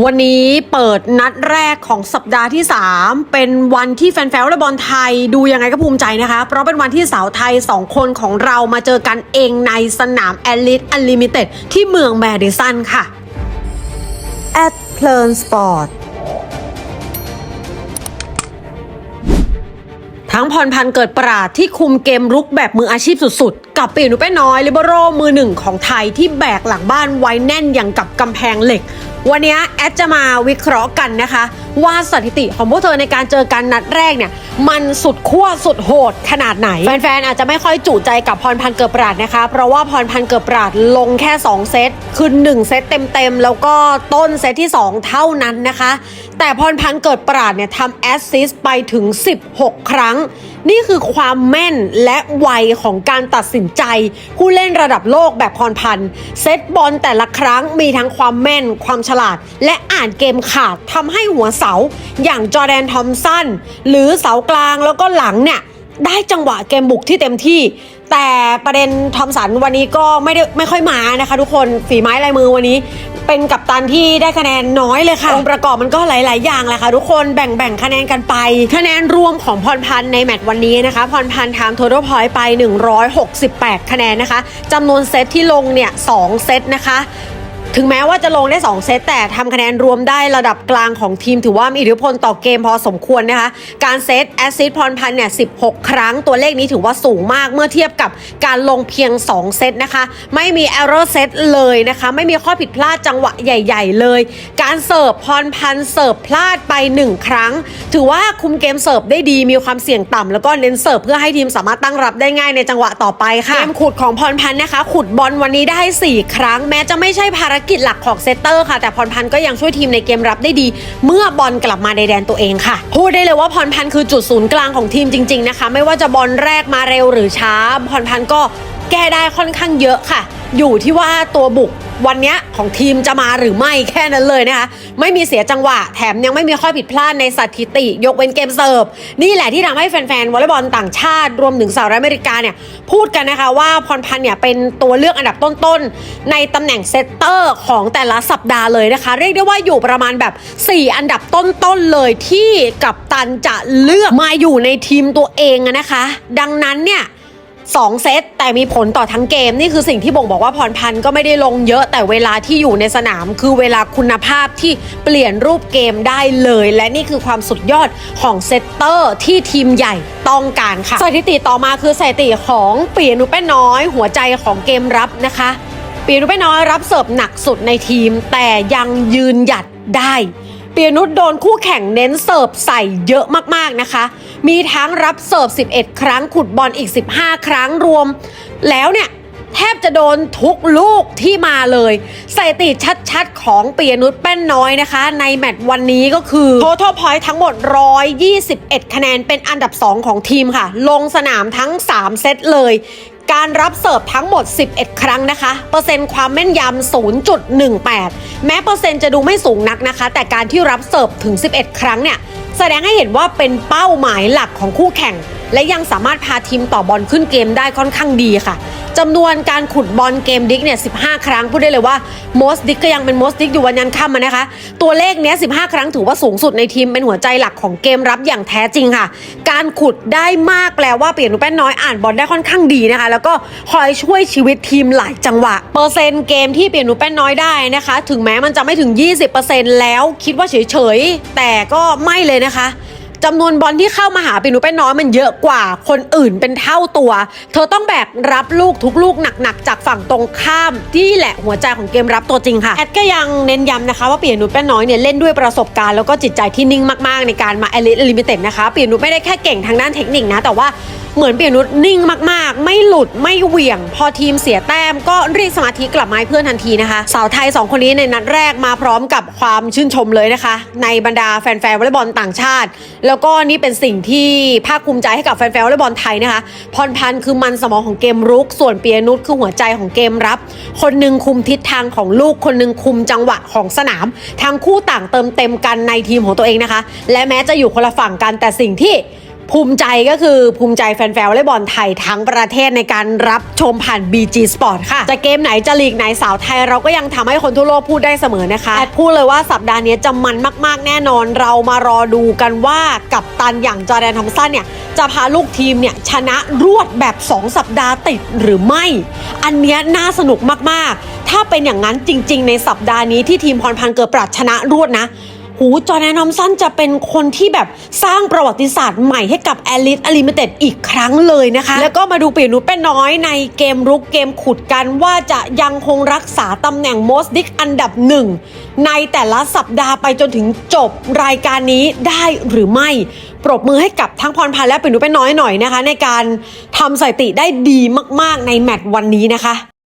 วันนี้เปิดนัดแรกของสัปดาห์ที่ 3 เป็นวันที่แฟนๆวอลเลย์บอลไทยดูยังไงก็ภูมิใจนะคะ เพราะเป็นวันที่สาวไทย 2 คนของเรามาเจอกันเองในสนามแอลิทอันลิมิเต็ดที่เมืองแมดิสันค่ะ at เพลินสปอร์ตทั้งพรพันธ์เกิดปราดที่คุมเกมรุกแบบมืออาชีพสุดๆ กับปีนุเป้น้อยลิเบโรมือหนึ่งของไทยที่แบกหลังบ้านไว้แน่นอย่างกับกำแพงเหล็ก วันนี้แอดจะมาวิเคราะห์กันนะคะ ว่าสถิติของพวกเธอในการเจอกันนัดแรกเนี่ย มันสุดขั้วสุดโหดขนาดไหน แฟนๆ อาจจะไม่ค่อยจุใจกับพรพันธ์เกิดปราดนะคะ เพราะว่าพรพันธ์เกิดปราดลงแค่ 2 เซต คือ 1 เซตเต็มๆ แล้วก็ต้นเซตที่ 2 เท่านั้นนะคะ แต่พรพันธ์เกิดปราดเนี่ยทำแอสซิสต์ไปถึง 16 ครั้ง นี่คือความแม่นและไวของการตัดสินใจ ผู้เล่นระดับโลกแบบพรพันธ์เซตบอลแต่ละครั้งมีทั้งความแม่นความฉลาด และอ่านเกมขาดทำให้หัวเสา อย่างจอแดนทอมสันหรือเสากลางแล้วก็หลังเนี่ยได้จังหวะเกมบุกที่เต็มที่ แต่ประเด็นทอมสันวันนี้ก็ไม่ได้ไม่ค่อยมานะคะ ทุกคนฝีไม้ลายมือวันนี้ เป็นกัปตันที่ได้คะแนนน้อยเลยค่ะองค์ประกอบมันก็หลาย ๆ อย่างแหละค่ะ ทุกคนแบ่งแบ่งคะแนนกันไป คะแนนรวมของพรพันธ์ในแมตช์วันนี้นะคะ พรพันธ์ทำ total point ไป 168 คะแนนนะคะจำนวนเซตที่ลงเนี่ย2เซตนะคะ ถึงแม้ว่าจะลงได้ 2 เซตแต่ทำคะแนนรวมได้ระดับกลางของทีมถือว่ามีอิทธิพลต่อเกมพอสมควรนะคะ การเซตแอซิสพรพันธ์เนี่ย 16 ครั้งตัวเลขนี้ถือว่าสูงมากเมื่อเทียบกับการลงเพียง 2 เซตนะคะ ไม่มี error set เลยนะคะ ไม่มีข้อผิดพลาดจังหวะใหญ่ ๆ เลย การเสิร์ฟพรพันธ์เสิร์ฟพลาดไป 1 ครั้ง ถือว่าคุมเกมเสิร์ฟได้ดีมีความเสี่ยงต่ำแล้วก็เน้นเสิร์ฟเพื่อให้ทีมสามารถตั้งรับได้ง่ายในจังหวะต่อไปค่ะเกมขุดของพรพันธ์นะคะ ขุดบอลวันนี้ได้ 4 ครั้ง แม้จะไม่ใช่ภารกิจหลักของเซตเตอร์ค่ะ แต่พรพันธ์ก็ยังช่วยทีมในเกมรับได้ดี เมื่อบอลกลับมาในแดนตัวเองค่ะ พูดได้เลยว่าพรพันธ์คือจุดศูนย์กลางของทีมจริง ๆนะคะ ไม่ว่าจะบอลแรกมาเร็วหรือช้า พรพันธ์ก็แก้ได้ค่อนข้างเยอะค่ะ อยู่ที่ว่าตัวบุกวันนี้ของทีมจะมาหรือไม่แค่นั้นเลยนะคะ ไม่มีเสียจังหวะ แถมยังไม่มีข้อผิดพลาดในสถิติ ยกเว้นเกมเสิร์ฟ นี่แหละที่ทำให้แฟนๆวอลเลย์บอลต่างชาติ รวมถึงสหรัฐอเมริกาเนี่ย พูดกันนะคะว่าพรพันธ์เนี่ยเป็นตัวเลือกอันดับต้นๆ ในตำแหน่งเซตเตอร์ของแต่ละสัปดาห์เลยนะคะ เรียกได้ว่าอยู่ประมาณแบบ 4 อันดับต้นๆเลยที่กัปตันจะเลือกมาอยู่ในทีมตัวเองนะคะ ดังนั้นเนี่ย สองเซต แต่มีผลต่อทั้งเกม นี่คือสิ่งที่บ่งบอกว่าพรพันธ์ก็ไม่ได้ลงเยอะแต่เวลาที่อยู่ในสนาม คือเวลาคุณภาพที่เปลี่ยนรูปเกมได้เลย และนี่คือความสุดยอดของเซตเตอร์ที่ทีมใหญ่ต้องการค่ะสถิติต่อมาคือสถิติของปียนุเป้น้อย หัวใจของเกมรับนะคะ ปีนุเป้น้อยรับเสิร์ฟหนักสุดในทีม แต่ยังยืนหยัดได้ เปียนุชโดนคู่แข่งเน้นเสิร์ฟใส่เยอะมากๆนะคะ มีทั้งรับเสิร์ฟ 11 ครั้ง ขุดบอลอีก 15 ครั้งรวม แล้วเนี่ย แทบจะโดนทุกลูกที่มาเลยสถิติชัดๆ ของเปียนุชแป้นน้อยนะคะ ในแมตช์วันนี้ก็คือ total point ทั้งหมด 121 คะแนนเป็นอันดับ 2 ของทีมค่ะ ลงสนามทั้ง 3 เซตเลย การรับเสิร์ฟทั้งหมด 11 ครั้งนะคะ เปอร์เซ็นต์ความแม่นยำ 0.18 แม้เปอร์เซ็นต์จะดูไม่สูงนักนะคะ แต่การที่รับเสิร์ฟถึง 11 ครั้งเนี่ย แสดงให้เห็นว่าเป็นเป้าหมายหลักของคู่แข่ง และยังสามารถพาทีมต่อบอลขึ้นเกมได้ค่อนข้างดีค่ะ จำนวนการขุดบอลเกมดิกเนี่ย 15 ครั้งพูดได้เลยว่าโมสดิกก็ยังเป็นโมสดิกอยู่วันยันค่ำนะคะ ตัวเลขเนี้ย 15 ครั้งถือว่าสูงสุดในทีมเป็นหัวใจหลักของเกมรับอย่างแท้จริงค่ะ การขุดได้มากแปลว่าเปลี่ยนนุแป้นน้อยอ่านบอลได้ค่อนข้างดีนะคะ แล้วก็คอยช่วยชีวิตทีมหลายจังหวะ เปอร์เซ็นต์เกมที่เปลี่ยนนุแป้นน้อยได้นะคะ ถึงแม้มันจะไม่ถึง 20%แล้วคิดว่าเฉยๆแต่ก็ไม่เลยนะคะ จำนวนบอลที่เข้ามาหาปินูเป้นน้อยมันเยอะกว่าคนอื่นเป็นเท่าตัว เธอต้องแบกรับลูกทุกลูกหนักๆ จากฝั่งตรงข้ามที่แหละหัวใจของเกมรับตัวจริงค่ะแอดก็ยังเน้นย้ำนะคะว่าปียนุชแป้นน้อยเนี่ยเล่นด้วยประสบการณ์แล้วก็จิตใจที่นิ่งมากๆ ในการมาเอลิทลิมิเต็ดนะคะปียนุชไม่ได้แค่เก่งทางด้านเทคนิคนะแต่ว่า เหมือนเปียนุชนิ่งมากๆ ไม่หลุดไม่เหวี่ยง พอทีมเสียแต้มก็รีสมาธิกลับมาให้เพื่อนทันทีนะคะ สาวไทย 2 คนนี้ในนัดแรกมาพร้อมกับความชื่นชมเลยนะคะ ในบรรดาแฟนๆวอลเลย์บอลต่างชาติ แล้วก็นี่เป็นสิ่งที่ภาคภูมิใจให้กับแฟนๆวอลเลย์บอลไทยนะคะพรพันธ์คือมันสมองของเกมรุก ส่วนเปียนุชคือหัวใจของเกมรับ คนหนึ่งคุมทิศทางของลูกคนหนึ่งคุมจังหวะของสนามทั้งคู่ต่างเติมเต็มกันในทีมของตัวเองนะคะ และแม้จะอยู่คนละฝั่งกันแต่สิ่งที่ ภูมิใจก็คือภูมิใจแฟนๆวอลเลย์บอลไทยทั้งประเทศในการรับชมผ่าน BG Sport ค่ะ จะเกมไหนจะลีกไหนสาวไทย เราก็ยังทำให้คนทั่วโลกพูดได้เสมอนะคะแอดพูดเลยว่าสัปดาห์นี้จะมันมากๆแน่นอน เรามารอดูกันว่ากับตันอย่างจอร์แดนทอมสันเนี่ยจะพาลูกทีมเนี่ยชนะรวดแบบ 2 สัปดาห์ติดหรือไม่ อันเนี้ยน่าสนุกมากๆ ถ้าเป็นอย่างนั้นจริง ๆ ในสัปดาห์นี้ที่ทีมพรพันธ์เกิดปรัชชนะรวดนะ หูจอแดนทอมสันจะเป็นคนที่แบบสร้างประวัติศาสตร์ใหม่ให้กับแอลิสอลิมิเต็ดอีกครั้งเลยนะคะ แล้วก็มาดูปีนุชเป็นน้อยในเกมรุกเกมขุดกันว่าจะยังคงรักษาตำแหน่งโมสดิกอันดับหนึ่งในแต่ละสัปดาห์ไปจนถึงจบรายการนี้ได้หรือไม่ ปรบมือให้กับทั้งพรพันธ์และปีนุชเป็นน้อยหน่อยนะคะ ในการทำสถิติได้ดีมาก ๆ ในแมตช์วันนี้นะคะ